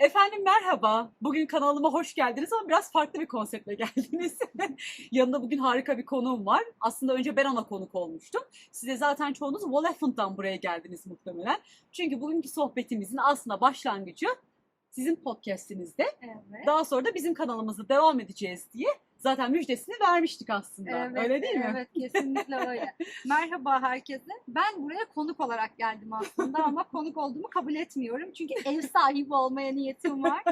Efendim merhaba. Bugün kanalıma hoş geldiniz ama biraz farklı bir konseptle geldiniz. Yanında bugün harika bir konuğum var. Aslında önce ben ona konuk olmuştum. Size zaten çoğunuz Wolefant'tan buraya geldiniz muhtemelen. Çünkü bugünkü sohbetimizin aslında başlangıcı sizin podcast'inizde. Evet. Daha sonra da bizim kanalımızda devam edeceğiz diye zaten müjdesini vermiştik aslında. Evet, Öyle değil mi? Evet, kesinlikle öyle. Merhaba herkese. Ben buraya konuk olarak geldim aslında ama konuk olduğumu kabul etmiyorum. Çünkü ev sahibi olmaya niyetim var.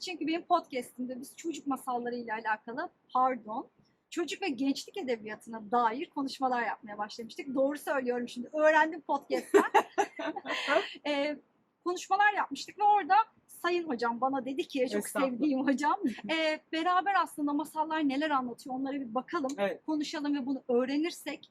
Çünkü benim podcast'imde biz çocuk masallarıyla alakalı, pardon, çocuk ve gençlik edebiyatına dair konuşmalar yapmaya başlamıştık. Doğru söylüyorum şimdi. Öğrendim podcast'ten. Ee, konuşmalar yapmıştık ve orada Sayın hocam bana dedi ki çok sevdiğim hocam e, beraber aslında masallar neler anlatıyor onlara bir bakalım Evet. konuşalım ve bunu öğrenirsek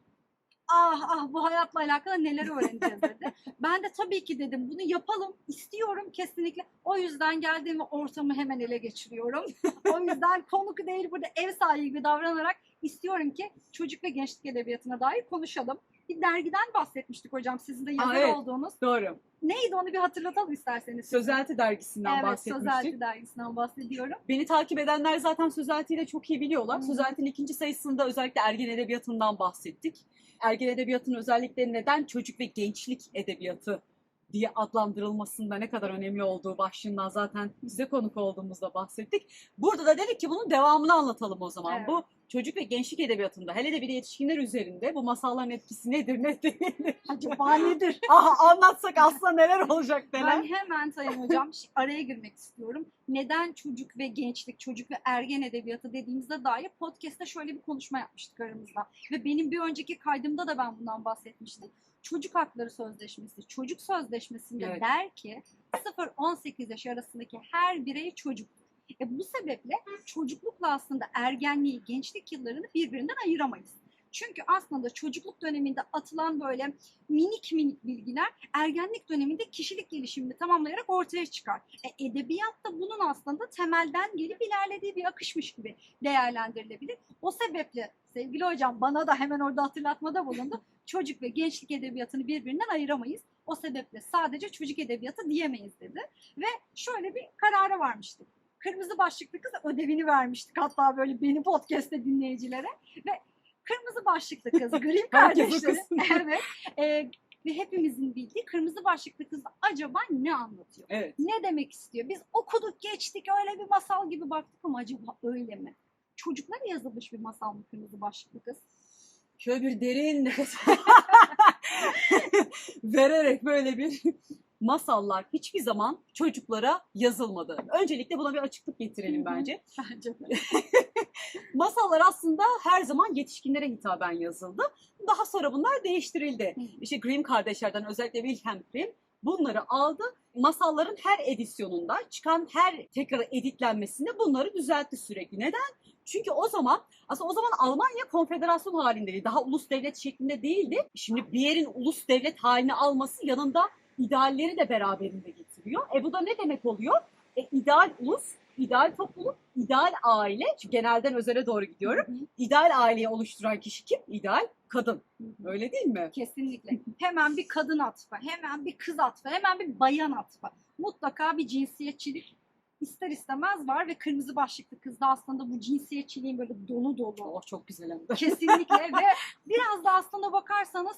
ah ah bu hayatla alakalı neler öğreneceğiz dedi. ben de tabii ki dedim bunu yapalım istiyorum kesinlikle. O yüzden geldiğim ortamı hemen ele geçiriyorum. o yüzden konuk değil burada ev sahibi gibi davranarak istiyorum ki çocuk ve gençlik edebiyatına dair konuşalım. Bir dergiden bahsetmiştik hocam sizin de yazar evet. olduğunuz. Doğru. Neydi onu bir hatırlatalım isterseniz. Sözelti dergisinden Evet, bahsetmiştik. Sözelti dergisinden bahsediyorum. Beni takip edenler zaten Sözelti'yi de çok iyi biliyorlar. Hı hı. Sözelti'nin ikinci sayısında özellikle ergen edebiyatından bahsettik. Ergen edebiyatının özellikle neden çocuk ve gençlik edebiyatı diye adlandırılmasında ne kadar önemli olduğu başlığından zaten size konuk olduğumuzda bahsettik. Burada da dedik ki bunun devamını anlatalım o zaman. Evet. Bu çocuk ve gençlik edebiyatında hele de bir de yetişkinler üzerinde bu masalların etkisi nedir ne değildir? Acaba nedir? Aha, anlatsak aslında neler olacak neler? Ben hemen Sayın Hocam araya girmek istiyorum. Neden çocuk ve gençlik, çocuk ve ergen edebiyatı dediğimizde dair podcast'te şöyle bir konuşma yapmıştık aramızda. Ve benim bir önceki kaydımda da ben bundan bahsetmiştim. Çocuk Hakları Sözleşmesi, çocuk sözleşmesinde Evet. der ki 0-18 yaş arasındaki her birey çocuktur. E bu sebeple çocuklukla aslında ergenliği, gençlik yıllarını birbirinden ayıramayız. Çünkü aslında çocukluk döneminde atılan böyle minik minik bilgiler ergenlik döneminde kişilik gelişimini tamamlayarak ortaya çıkar. E, edebiyat da bunun aslında temelden gelip ilerlediği bir akışmış gibi değerlendirilebilir. O sebeple sevgili hocam bana da hemen orada hatırlatmada bulundu. Çocuk ve gençlik edebiyatını birbirinden ayıramayız. O sebeple sadece çocuk edebiyatı diyemeyiz dedi. Ve şöyle bir karara varmıştık. Kırmızı başlıklı kız ödevini vermiştik hatta böyle beni podcast'te dinleyicilere. Ve kırmızı başlıklı kız Grimm kardeşleri. evet. E, ve hepimizin bildiği kırmızı başlıklı kız acaba ne anlatıyor? Evet. Ne demek istiyor? Biz okuduk geçtik öyle bir masal gibi baktık ama acaba öyle mi? Çocuklara yazılmış bir masal mı kırmızı başlıklı kız? Şöyle bir derin nefes vererek böyle bir masallar hiçbir zaman çocuklara yazılmadı. Öncelikle buna bir açıklık getirelim bence. Bence de. Masallar aslında her zaman yetişkinlere hitaben yazıldı. Daha sonra bunlar değiştirildi. İşte Grimm kardeşlerden özellikle Wilhelm Grimm bunları aldı. Masalların her edisyonunda çıkan her tekrar editlenmesinde bunları düzeltti sürekli. Neden? Çünkü o zaman aslında o zaman Almanya konfederasyon halindeydi. Daha ulus devlet şeklinde değildi. Şimdi bir yerin ulus devlet halini alması yanında idealleri de beraberinde getiriyor. E bu da ne demek oluyor? E, ideal ulus, ideal topluluk, ideal aile. Çünkü genelden özele doğru gidiyorum. Hı hı. İdeal aileyi oluşturan kişi kim? İdeal kadın. Öyle değil mi? Kesinlikle. Hemen bir kadın atfı, hemen bir kız atfı, hemen bir bayan atfı. Mutlaka bir cinsiyetçilik ister istemez var ve kırmızı başlıklı kızda aslında bu cinsiyetçiliğin böyle dolu dolu. Oh çok güzel hem de. Kesinlikle ve biraz da aslında bakarsanız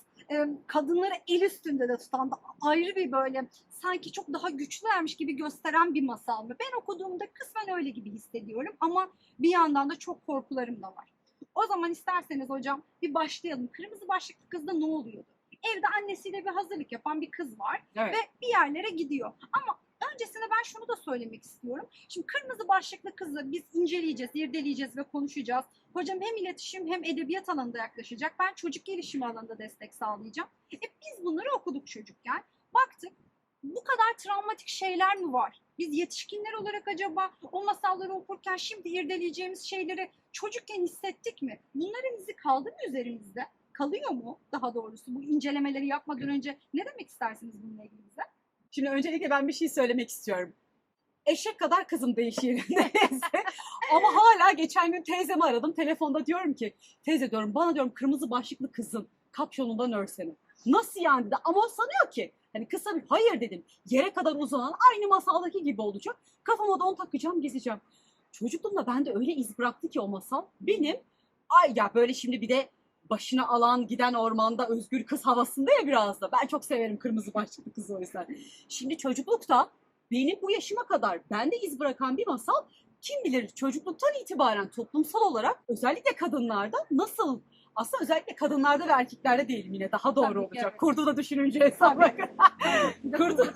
kadınları el üstünde de tutan da ayrı bir böyle sanki çok daha güçlülermiş gibi gösteren bir masal mı? Ben okuduğumda kısmen öyle gibi hissediyorum ama bir yandan da çok korkularım da var. O zaman isterseniz hocam bir başlayalım. Kırmızı başlıklı kızda ne oluyordu? Evde annesiyle bir hazırlık yapan bir kız var Evet. ve bir yerlere gidiyor. Ama öncesinde ben şunu da söylemek istiyorum. Şimdi kırmızı başlıklı kızı biz inceleyeceğiz, irdeleyeceğiz ve konuşacağız. Hocam hem iletişim hem edebiyat alanında yaklaşacak. Ben çocuk gelişimi alanında destek sağlayacağım. E biz bunları okuduk çocukken. Baktık bu kadar travmatik şeyler mi var? Biz yetişkinler olarak acaba o masalları okurken şimdi irdeleyeceğimiz şeyleri çocukken hissettik mi? Bunların izi kaldı mı üzerimizde? Kalıyor mu daha doğrusu bu incelemeleri yapmadan önce ne demek istersiniz bununla ilgili bize? Şimdi öncelikle ben bir şey söylemek istiyorum. Eşek kadar kızım değişiyor neyse. Ama hala geçen gün teyzemi aradım. Telefonda diyorum ki teyze diyorum bana diyorum kırmızı başlıklı kızın kapşonundan örsene. Nasıl yani dedi. Ama o sanıyor ki Hani kısa bir hayır dedim. Yere kadar uzanan aynı masaldaki gibi olacak. Kafama da onu takacağım gezeceğim. Çocukluğumda bende öyle iz bıraktı ki o masal. Benim ay ya böyle şimdi bir de başına alan giden ormanda özgür kız havasında ya biraz da. Ben çok severim kırmızı başlıklı kızı o yüzden. Şimdi çocuklukta benim bu yaşıma kadar bende iz bırakan bir masal kim bilir çocukluktan itibaren toplumsal olarak özellikle kadınlarda nasıl aslında özellikle kadınlarda ve erkeklerde diyelim yine daha doğru Tabii olacak. evet. Kurdu da düşününce de Kurdu.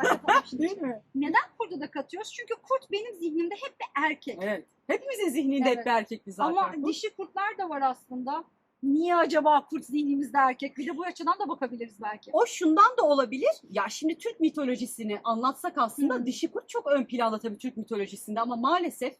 Değil mi? Neden kurdu da katıyoruz? Çünkü kurt benim zihnimde hep bir erkek. Evet. Hepimizin zihninde hep Evet. bir erkekli zaten. Ama bu. dişi kurtlar da var aslında. Niye acaba kurt zihnimizde erkek? Bir de bu açıdan da bakabiliriz belki. O şundan da olabilir. Ya şimdi Türk mitolojisini anlatsak aslında Hı. dişi kurt çok ön planda tabii Türk mitolojisinde ama maalesef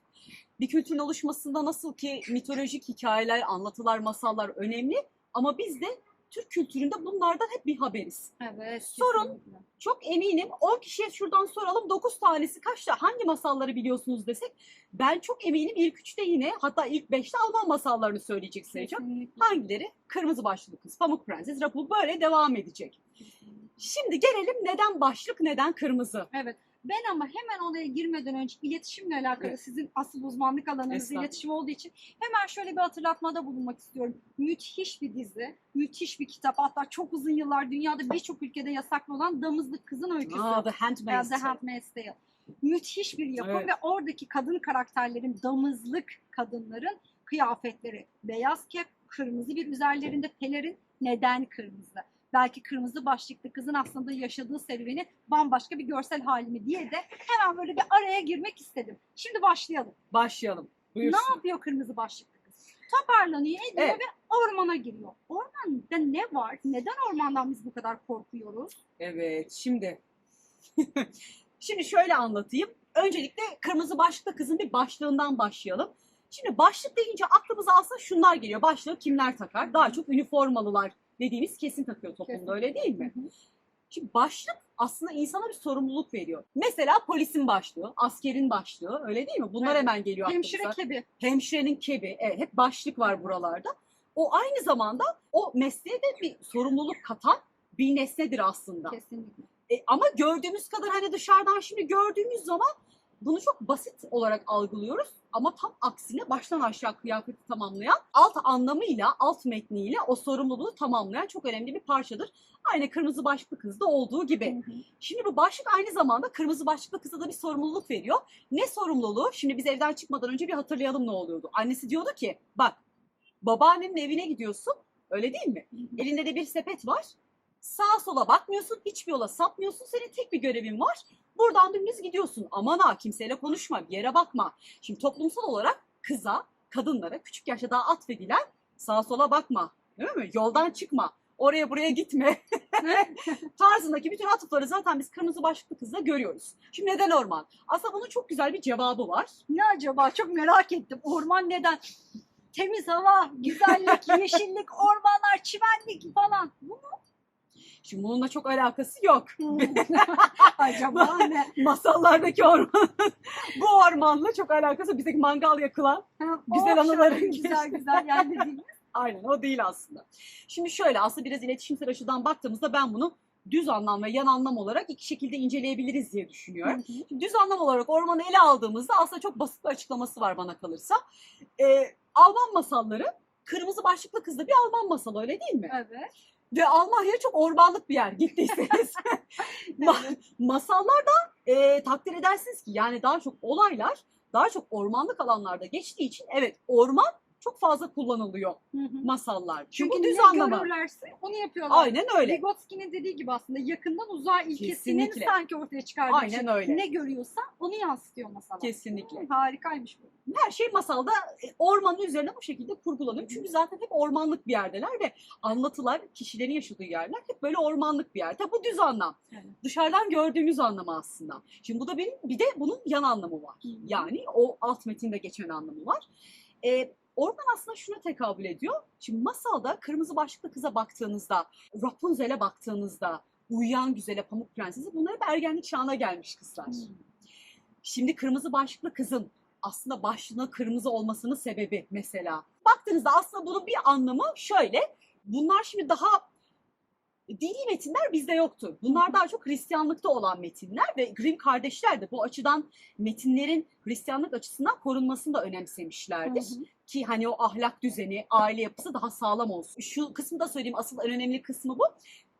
bir kültürün oluşmasında nasıl ki mitolojik hikayeler, anlatılar, masallar önemli ama biz de Türk kültüründe bunlardan hep bir haberiz. Evet. Sorun. kesinlikle. Çok eminim 10 kişiye şuradan soralım 9 tanesi kaçta hangi masalları biliyorsunuz desek ben çok eminim ilk 3'te yine hatta ilk 5'te Alman masallarını söyleyecek. Kesinlikle. Hangileri? Kırmızı Başlı Kız, Pamuk Prenses, Rapul böyle devam edecek. Şimdi gelelim neden başlık neden kırmızı? Evet. Ben ama hemen oraya girmeden önce iletişimle alakalı Evet. sizin asıl uzmanlık alanınız iletişim olduğu için hemen şöyle bir hatırlatmada bulunmak istiyorum. Müthiş bir dizi, müthiş bir kitap. Hatta çok uzun yıllar dünyada birçok ülkede yasaklı olan Damızlık Kızın Öyküsü. Aa, The Handmaid's The Tale. Handmaid's Tale. Müthiş bir yapım Evet. ve oradaki kadın karakterlerin, damızlık kadınların kıyafetleri. Beyaz kep, kırmızı bir üzerlerinde pelerin. Neden kırmızı? Belki kırmızı başlıklı kızın aslında yaşadığı serüveni bambaşka bir görsel halimi diye de hemen böyle bir araya girmek istedim. Şimdi başlayalım. Başlayalım. Ne Buyursun. yapıyor kırmızı başlıklı kız? Toparlanıyor, ediyor Evet. ve ormana giriyor. Ormanda ne var? Neden ormandan biz bu kadar korkuyoruz? Evet şimdi. şimdi şöyle anlatayım. Öncelikle kırmızı başlıklı kızın bir başlığından başlayalım. Şimdi başlık deyince aklımıza aslında şunlar geliyor. Başlığı kimler takar? Daha çok üniformalılar dediğimiz kesin takıyor toplumda Kesin. öyle değil mi? Hı hı. Şimdi başlık aslında insana bir sorumluluk veriyor. Mesela polisin başlığı, askerin başlığı öyle değil mi? Bunlar Evet. hemen geliyor Hemşire aklımıza. kebi. Hemşirenin kebi, evet, hep başlık var buralarda. O aynı zamanda o mesleğe de bir sorumluluk katan bir nesnedir aslında. Kesinlikle. E, ama gördüğümüz kadar hani dışarıdan şimdi gördüğümüz zaman bunu çok basit olarak algılıyoruz. Ama tam aksine baştan aşağı kıyafeti tamamlayan, alt anlamıyla, alt metniyle o sorumluluğu tamamlayan çok önemli bir parçadır. Aynı kırmızı başlıklı kızda olduğu gibi. Hı hı. Şimdi bu başlık aynı zamanda kırmızı başlıklı kıza da bir sorumluluk veriyor. Ne sorumluluğu? Şimdi biz evden çıkmadan önce bir hatırlayalım ne oluyordu. Annesi diyordu ki bak babaannenin evine gidiyorsun öyle değil mi? Elinde de bir sepet var. Sağa sola bakmıyorsun, hiçbir yola sapmıyorsun. Senin tek bir görevin var. Buradan dümdüz gidiyorsun. Aman ha kimseyle konuşma, bir yere bakma. Şimdi toplumsal olarak kıza, kadınlara küçük yaşta daha atfedilen sağa sola bakma. Değil mi? Yoldan çıkma. Oraya buraya gitme. tarzındaki bütün atıfları zaten biz kırmızı başlıklı kızda görüyoruz. Şimdi neden orman? Aslında bunun çok güzel bir cevabı var. Ne acaba? Çok merak ettim. Orman neden? Temiz hava, güzellik, yeşillik, ormanlar, çimenlik falan. Bu mu? Şimdi bununla çok alakası yok. acaba ne? Masallardaki orman. bu ormanla çok alakası bizdeki mangal yakılan. Ha, Güzel anıların Güzel güzel yani dediğimiz. Aynen o değil aslında. Şimdi şöyle aslında biraz iletişimsel açıdan baktığımızda ben bunu düz anlam ve yan anlam olarak iki şekilde inceleyebiliriz diye düşünüyorum. Şimdi düz anlam olarak ormanı ele aldığımızda aslında çok basit bir açıklaması var bana kalırsa. Ee, Alman masalları Kırmızı Başlıklı Kız da bir Alman masalı öyle değil mi? Evet. Ve Almanya çok ormanlık bir yer gittiyseniz. Ma- masallarda e, takdir edersiniz ki yani daha çok olaylar daha çok ormanlık alanlarda geçtiği için evet orman çok fazla kullanılıyor Hı hı. masallar. Çünkü Çünkü düz ne anlamı. görürlerse onu yapıyorlar. Aynen öyle. Vygotsky'nin dediği gibi aslında yakından uzağa ilkesinin Kesinlikle. sanki ortaya çıkardığı Aynen şey. öyle. Ne görüyorsa onu yansıtıyor masala. Kesinlikle. Hı, harikaymış bu. Her şey masalda e, ormanın üzerine bu şekilde kurgulanıyor. Çünkü zaten hep ormanlık bir yerdeler ve anlatılar, kişilerin yaşadığı yerler hep böyle ormanlık bir yer. Tabi bu düz anlam. Evet. Dışarıdan gördüğümüz anlamı aslında. Şimdi bu da benim bir de bunun yan anlamı var. Yani o alt metinde geçen anlamı var. Ee, orman aslında şuna tekabül ediyor. Şimdi masalda kırmızı başlıklı kıza baktığınızda, Rapunzel'e baktığınızda, Uyuyan Güzel'e, Pamuk Prenses'e bunlar hep ergenlik çağına gelmiş kızlar. Hı. Şimdi kırmızı başlıklı kızın aslında başlığına kırmızı olmasının sebebi mesela. Baktığınızda aslında bunun bir anlamı şöyle. Bunlar şimdi daha Dini metinler bizde yoktu. Bunlar daha çok Hristiyanlıkta olan metinler ve Grimm kardeşler de bu açıdan metinlerin Hristiyanlık açısından korunmasını da önemsemişlerdir. Hı hı. Ki hani o ahlak düzeni, aile yapısı daha sağlam olsun. Şu kısmı da söyleyeyim asıl en önemli kısmı bu.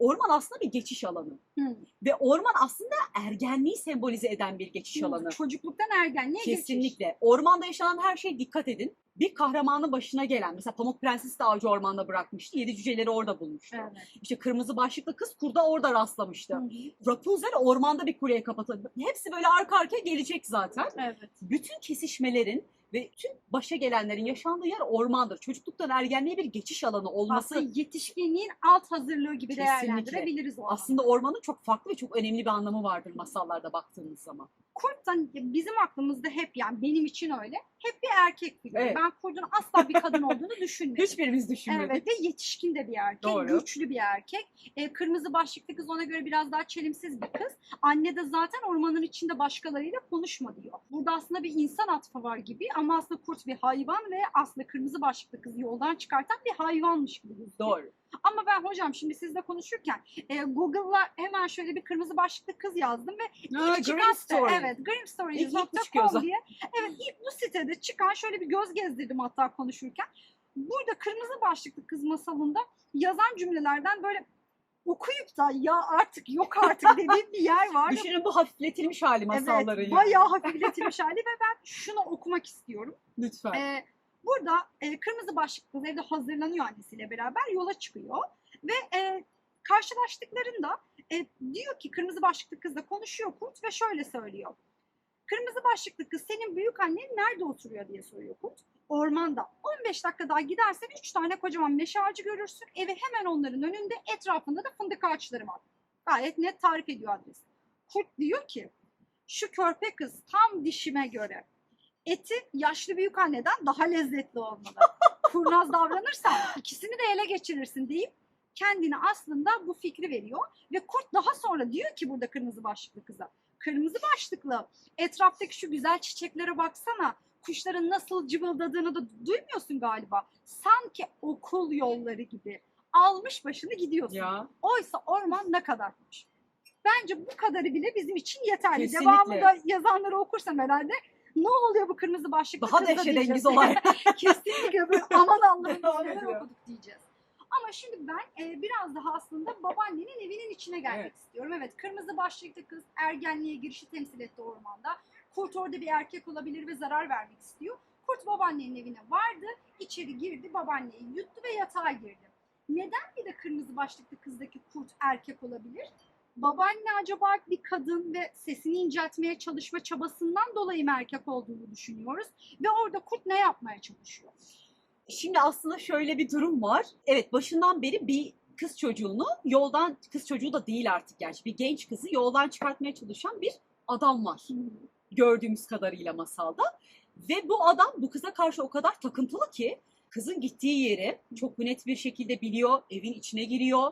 Orman aslında bir geçiş alanı. Hı. Ve orman aslında ergenliği sembolize eden bir geçiş alanı. Çocukluktan ergenliğe geçiş. Kesinlikle. Ormanda yaşanan her şeye dikkat edin. Bir kahramanın başına gelen, mesela Pamuk Prenses de ağacı ormanda bırakmıştı. Yedi cüceleri orada bulmuştu. Evet. İşte kırmızı başlıklı kız kurda orada rastlamıştı. Hı hı. Rapunzel ormanda bir kuleye kapatıldı. Hepsi böyle arka arkaya gelecek zaten. Evet. Bütün kesişmelerin ve tüm başa gelenlerin yaşandığı yer ormandır. Çocukluktan ergenliğe bir geçiş alanı olması Aslında yetişkinliğin alt hazırlığı gibi Kesinlikle. değerlendirebiliriz o aslında ormanın çok farklı ve çok önemli bir anlamı vardır masallarda baktığınız zaman. Kurt'tan bizim aklımızda hep yani benim için öyle hep bir erkek figürü. Evet. Ben Kurt'un asla bir kadın olduğunu düşünmedim. Hiçbirimiz düşünmedik. Evet ve yetişkin de bir erkek, Doğru. güçlü bir erkek. E, kırmızı başlıklı kız ona göre biraz daha çelimsiz bir kız. Anne de zaten ormanın içinde başkalarıyla konuşma diyor. Burada aslında bir insan atfı var gibi ama aslında kurt bir hayvan ve aslında kırmızı başlıklı kızı yoldan çıkartan bir hayvanmış gibi. Doğru. Ama ben hocam şimdi sizle konuşurken e, Google'la hemen şöyle bir kırmızı başlıklı kız yazdım ve Ha, İlk çıkan Story. Evet, grimstories.com zaten. diye. Evet, ilk bu sitede çıkan şöyle bir göz gezdirdim hatta konuşurken. Burada kırmızı başlıklı kız masalında yazan cümlelerden böyle okuyup da ya artık yok artık dediğim bir yer var. Düşünün bu hafifletilmiş hali masalların. evet, yani. bayağı hafifletilmiş hali ve ben şunu okumak istiyorum. Lütfen. Ee, burada e, kırmızı başlıklı evde hazırlanıyor annesiyle beraber yola çıkıyor ve e, karşılaştıklarında e, diyor ki kırmızı başlıklı kızla konuşuyor kurt ve şöyle söylüyor. Kırmızı başlıklı kız senin büyük annen nerede oturuyor diye soruyor kurt. Ormanda. 15 dakika daha gidersen 3 tane kocaman meşe ağacı görürsün. Evi hemen onların önünde etrafında da fındık ağaçları var. Gayet net tarif ediyor adresi. Kurt diyor ki şu körpe kız tam dişime göre eti yaşlı büyük anneden daha lezzetli olmalı. Kurnaz davranırsan ikisini de ele geçirirsin deyip kendine aslında bu fikri veriyor. Ve kurt daha sonra diyor ki burada kırmızı başlıklı kıza. Kırmızı başlıklı etraftaki şu güzel çiçeklere baksana. Kuşların nasıl cıvıldadığını da duymuyorsun galiba. Sanki okul yolları gibi. Almış başını gidiyorsun. ya. Oysa orman ne kadarmış. Bence bu kadarı bile bizim için yeterli. Kesinlikle. Devamında yazanları okursam herhalde ne oluyor bu kırmızı başlıklı Daha kızda dehşetengiz diyeceğiz. olay. Kesinlikle böyle aman Allah'ım neler Oluyor. okuduk diyeceğiz. Ama şimdi ben e, biraz daha aslında babaannenin evinin içine gelmek Evet. istiyorum. Evet kırmızı başlıklı kız ergenliğe girişi temsil etti ormanda. Kurt orada bir erkek olabilir ve zarar vermek istiyor. Kurt babaannenin evine vardı, içeri girdi, babaanneyi yuttu ve yatağa girdi. Neden bir de kırmızı başlıklı kızdaki kurt erkek olabilir? Babaanne acaba bir kadın ve sesini inceltmeye çalışma çabasından dolayı mı erkek olduğunu düşünüyoruz? Ve orada kurt ne yapmaya çalışıyor? Şimdi aslında şöyle bir durum var. Evet başından beri bir kız çocuğunu yoldan, kız çocuğu da değil artık gerçi bir genç kızı yoldan çıkartmaya çalışan bir adam var. Gördüğümüz kadarıyla masalda. Ve bu adam bu kıza karşı o kadar takıntılı ki kızın gittiği yeri çok net bir şekilde biliyor. Evin içine giriyor.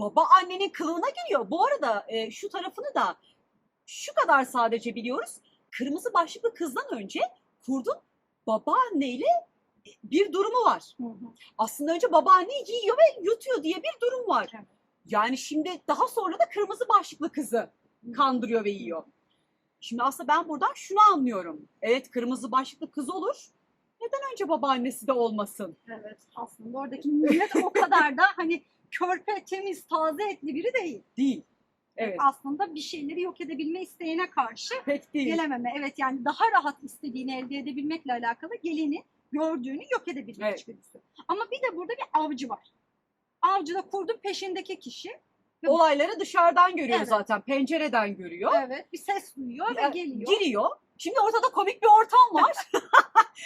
Baba annenin kılığına giriyor. Bu arada e, şu tarafını da şu kadar sadece biliyoruz. Kırmızı başlıklı kızdan önce kurdun babaanneyle bir durumu var. Aslında önce babaanne yiyor ve yutuyor diye bir durum var. Evet. Yani şimdi daha sonra da kırmızı başlıklı kızı kandırıyor ve yiyor. Şimdi aslında ben buradan şunu anlıyorum. Evet kırmızı başlıklı kız olur. Neden önce babaannesi de olmasın? Evet aslında oradaki millet o kadar da hani körpe, temiz, taze etli biri değil. Değil. Evet. Aslında bir şeyleri yok edebilme isteğine karşı Pek değil. gelememe. Evet yani daha rahat istediğini elde edebilmekle alakalı geleni gördüğünü yok edebilme Evet. içgüdüsü. Ama bir de burada bir avcı var. Avcı da kurdun peşindeki kişi. Olayları dışarıdan görüyor Evet. zaten. Pencereden görüyor. Evet bir ses duyuyor ve Ya, geliyor. Giriyor. Şimdi ortada komik bir ortam var.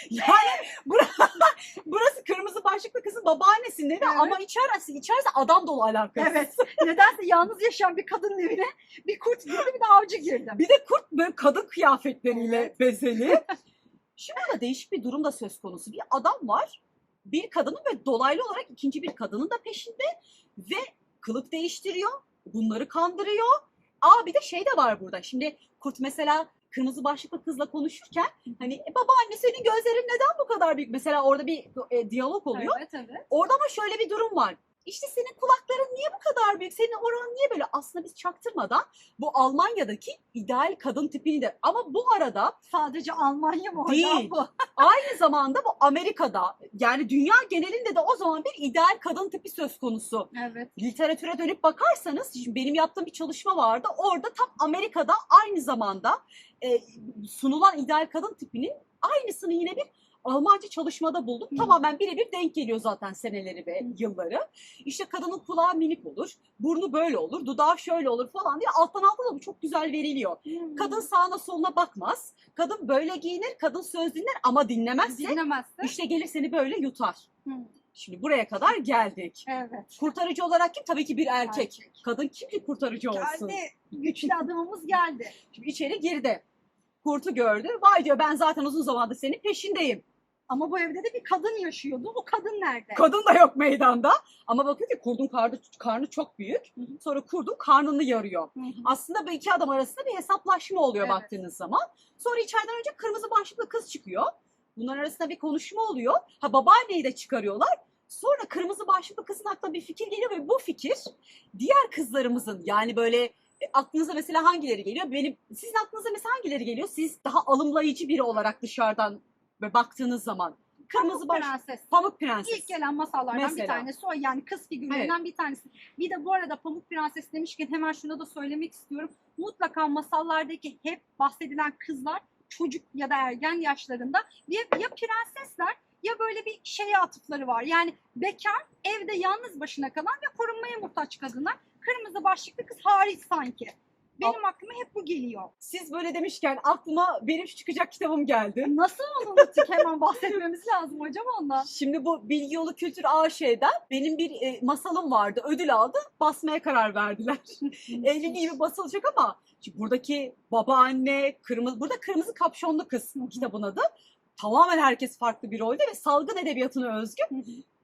yani bura- burası kırmızı başlıklı kızın babaannesinin evi Evet. ama içerisi, içerisi adam dolu alakası. Evet. Nedense yalnız yaşayan bir kadının evine bir kurt girdi bir de avcı girdi. Bir de kurt böyle kadın kıyafetleriyle bezeli. Şimdi burada değişik bir durum da söz konusu. Bir adam var. Bir kadının ve dolaylı olarak ikinci bir kadının da peşinde ve kılık değiştiriyor. Bunları kandırıyor. Aa bir de şey de var burada. Şimdi kurt mesela kırmızı başlıklı kızla konuşurken hani e, babaanne senin gözlerin neden bu kadar büyük? Mesela orada bir e, diyalog oluyor. Evet evet. Orada ama şöyle bir durum var. İşte senin kulakların niye bu kadar büyük? Senin oran niye böyle? Aslında biz çaktırmadan bu Almanya'daki ideal kadın tipini de ama bu arada Sadece Almanya mı hocam Değil. bu? aynı zamanda bu Amerika'da yani dünya genelinde de o zaman bir ideal kadın tipi söz konusu. Evet. literatüre dönüp bakarsanız şimdi benim yaptığım bir çalışma vardı. Orada tam Amerika'da aynı zamanda e, sunulan ideal kadın tipinin aynısını yine bir Almanca çalışmada buldum. Hı. Tamamen birebir denk geliyor zaten seneleri ve Hı. yılları. İşte kadının kulağı minik olur, burnu böyle olur, dudağı şöyle olur falan diye alttan alta da bu çok güzel veriliyor. Hmm. Kadın sağına soluna bakmaz. Kadın böyle giyinir, kadın söz dinler ama dinlemezse dinlemezse. işte gelir seni böyle yutar. Hmm. Şimdi buraya kadar geldik. Evet. Kurtarıcı olarak kim? Tabii ki bir erkek. Erkek. Kadın kim ki kurtarıcı olsun? Geldi. Güçlü adımımız geldi. Şimdi içeri girdi. Kurtu gördü. Vay diyor ben zaten uzun zamandır senin peşindeyim. Ama bu evde de bir kadın yaşıyordu. O kadın nerede? Kadın da yok meydanda. Ama bakıyor ki kurdun karnı, karnı çok büyük. Hı hı. Sonra kurdun karnını yarıyor. Hı hı. Aslında bu iki adam arasında bir hesaplaşma oluyor Evet. baktığınız zaman. Sonra içeriden önce kırmızı başlıklı kız çıkıyor. Bunların arasında bir konuşma oluyor. Ha babaanneyi de çıkarıyorlar. Sonra kırmızı başlıklı kızın aklına bir fikir geliyor ve bu fikir diğer kızlarımızın yani böyle e, aklınıza mesela hangileri geliyor? Benim sizin aklınıza mesela hangileri geliyor? Siz daha alımlayıcı biri olarak dışarıdan ve baktığınız zaman kırmızı Pamuk baş Prenses. Pamuk Prenses. İlk gelen masallardan bir Mesela. tanesi o yani kız figürlerinden bir tanesi. Bir de bu arada Pamuk Prenses demişken hemen şunu da söylemek istiyorum. Mutlaka masallardaki hep bahsedilen kızlar çocuk ya da ergen yaşlarında ya, ya prensesler ya böyle bir şeye atıfları var. Yani bekar, evde yalnız başına kalan ve korunmaya muhtaç kadınlar. Kırmızı başlıklı kız hariç sanki. Benim aklıma hep bu geliyor. Siz böyle demişken aklıma benim şu çıkacak kitabım geldi. Nasıl onu unuttuk hemen bahsetmemiz lazım hocam ondan. Şimdi bu Bilgi Yolu Kültür AŞ'den benim bir e, masalım vardı. Ödül aldı. Basmaya karar verdiler. 50 gibi basılacak ama şimdi buradaki babaanne, kırmızı, burada kırmızı kapşonlu kız kitabın adı. Tamamen herkes farklı bir rolde ve salgın edebiyatına özgü.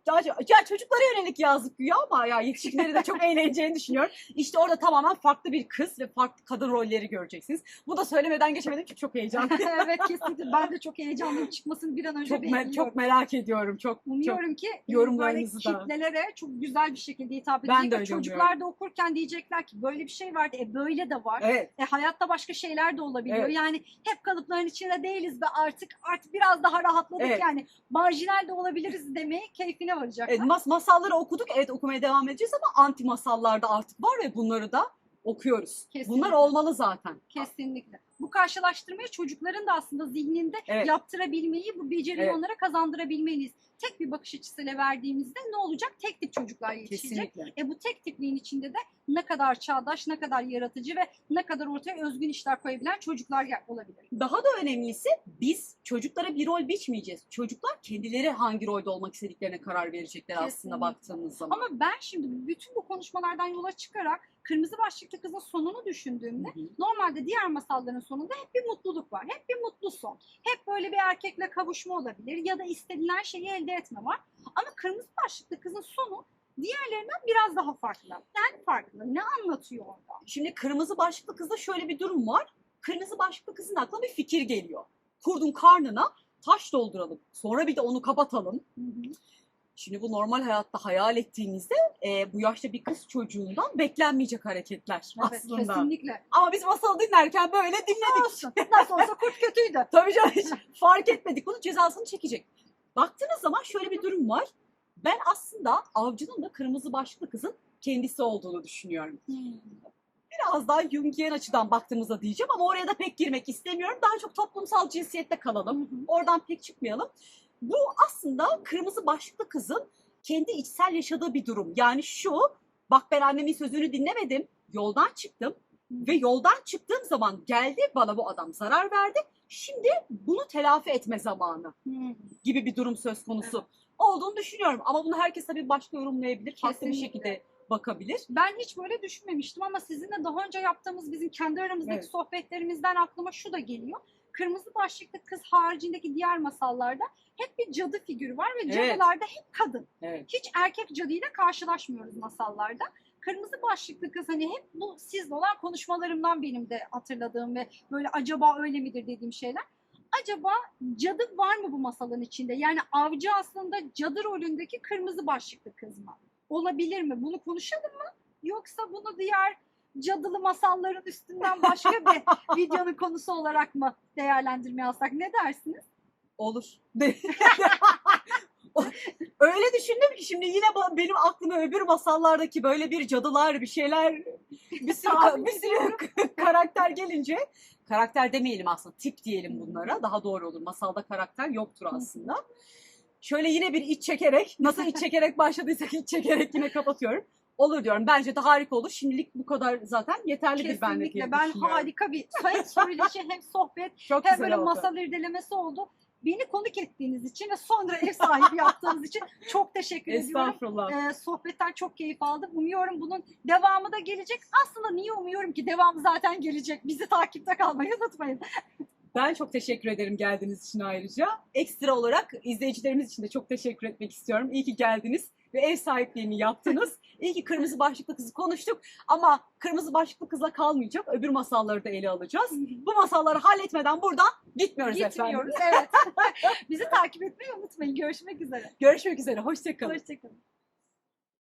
Ya, ya çocuklara yönelik yazdık güya ama ya yetişkinleri de çok eğleneceğini düşünüyorum. İşte orada tamamen farklı bir kız ve farklı kadın rolleri göreceksiniz. Bu da söylemeden geçemedim çünkü çok heyecanlı. evet kesinlikle. Ben de çok heyecanlıyım çıkmasını bir an önce çok, me- çok merak ediyorum. Çok, çok Umuyorum ki yorumlarınızı böyle da. kitlelere çok güzel bir şekilde hitap Ben edecek. de ve öyle Çocuklar da okurken diyecekler ki böyle bir şey vardı. E böyle de var. Evet. E hayatta başka şeyler de olabiliyor. Evet. Yani hep kalıpların içinde değiliz ve artık artık biraz daha rahatladık Evet. yani. Marjinal de olabiliriz demeye keyfine varacaklar. Evet, mas- masalları okuduk. Evet okumaya devam edeceğiz ama anti masallar da artık var ve bunları da okuyoruz. Kesinlikle. Bunlar olmalı zaten. Kesinlikle. Bu karşılaştırmayı çocukların da aslında zihninde Evet. yaptırabilmeyi, bu beceriyi Evet. onlara kazandırabilmeliyiz. Tek bir bakış açısıyla verdiğimizde ne olacak? Tek tip çocuklar yetişecek. Kesinlikle. E bu tek tipliğin içinde de ne kadar çağdaş, ne kadar yaratıcı ve ne kadar ortaya özgün işler koyabilen çocuklar olabilir. Daha da önemlisi biz çocuklara bir rol biçmeyeceğiz. Çocuklar kendileri hangi rolde olmak istediklerine karar verecekler aslında Kesinlikle. baktığımız zaman. Ama ben şimdi bütün bu konuşmalardan yola çıkarak Kırmızı Başlıklı Kızın sonunu düşündüğümde Hı hı. normalde diğer masalların sonunda hep bir mutluluk var. Hep bir mutlu son. Hep böyle bir erkekle kavuşma olabilir ya da istenilen şeyi elde etme var. Ama Kırmızı Başlıklı Kızın sonu diğerlerinden biraz daha farklı. Yani farklı. Ne anlatıyor orada? Şimdi kırmızı başlıklı kızda şöyle bir durum var. Kırmızı başlıklı kızın aklına bir fikir geliyor. Kurdun karnına taş dolduralım. Sonra bir de onu kapatalım. Şimdi bu normal hayatta hayal ettiğinizde e, bu yaşta bir kız çocuğundan beklenmeyecek hareketler Evet, aslında. kesinlikle. Ama biz masalı dinlerken böyle dinledik. Olsun. Nasıl olsa kurt kötüydü. Tabii canım hiç fark etmedik. Bunun cezasını çekecek. Baktığınız zaman şöyle bir durum var. Ben aslında avcının da kırmızı başlıklı kızın kendisi olduğunu düşünüyorum. Biraz daha Jungian açıdan baktığımızda diyeceğim ama oraya da pek girmek istemiyorum. Daha çok toplumsal cinsiyette kalalım. Oradan pek çıkmayalım. Bu aslında kırmızı başlıklı kızın kendi içsel yaşadığı bir durum. Yani şu, bak ben annemin sözünü dinlemedim, yoldan çıktım ve yoldan çıktığım zaman geldi bana bu adam zarar verdi. Şimdi bunu telafi etme zamanı Hmm. gibi bir durum söz konusu olduğunu düşünüyorum. Ama bunu herkes tabii başka yorumlayabilir, farklı bir Kesinlikle. şekilde bakabilir. Ben hiç böyle düşünmemiştim ama sizinle daha önce yaptığımız bizim kendi aramızdaki Evet. sohbetlerimizden aklıma şu da geliyor. Kırmızı başlıklı kız haricindeki diğer masallarda hep bir cadı figürü var ve Evet. cadılarda hep kadın. Evet. Hiç erkek cadıyla karşılaşmıyoruz masallarda. Kırmızı başlıklı kız hani hep bu sizle olan konuşmalarımdan benim de hatırladığım ve böyle acaba öyle midir dediğim şeyler. Acaba cadı var mı bu masalın içinde? Yani avcı aslında cadı rolündeki kırmızı başlıklı kız mı? olabilir mi? Bunu konuşalım mı? Yoksa bunu diğer cadılı masalların üstünden başka bir videonun konusu olarak mı değerlendirmeye alsak? Ne dersiniz? Olur. Öyle düşündüm ki şimdi yine benim aklıma öbür masallardaki böyle bir cadılar bir şeyler bir sürü, bir sürü karakter gelince karakter demeyelim aslında tip diyelim bunlara daha doğru olur. Masalda karakter yoktur aslında. Şöyle yine bir iç çekerek nasıl iç çekerek başladıysak iç çekerek yine kapatıyorum. Olur diyorum. Bence de harika olur. Şimdilik bu kadar zaten yeterlidir bende diye Kesinlikle. Ben harika bir hem söyleşi hem sohbet Çok hem böyle oldu. masal irdelemesi oldu. Beni konuk ettiğiniz için ve sonra ev sahibi yaptığınız için çok teşekkür ediyorum. Estağfurullah. Ee, sohbetten çok keyif aldım. Umuyorum bunun devamı da gelecek. Aslında niye umuyorum ki devamı zaten gelecek. Bizi takipte kalmayı unutmayın. Ben çok teşekkür ederim geldiğiniz için ayrıca. Ekstra olarak izleyicilerimiz için de çok teşekkür etmek istiyorum. İyi ki geldiniz ve ev sahipliğini yaptınız. İyi ki Kırmızı Başlıklı Kızı konuştuk ama Kırmızı Başlıklı Kız'la kalmayacak. Öbür masalları da ele alacağız. Bu masalları halletmeden buradan gitmiyoruz efendim. Gitmiyoruz evet. Bizi takip etmeyi unutmayın. Görüşmek üzere. Görüşmek üzere. Hoşçakalın. Hoşçakalın.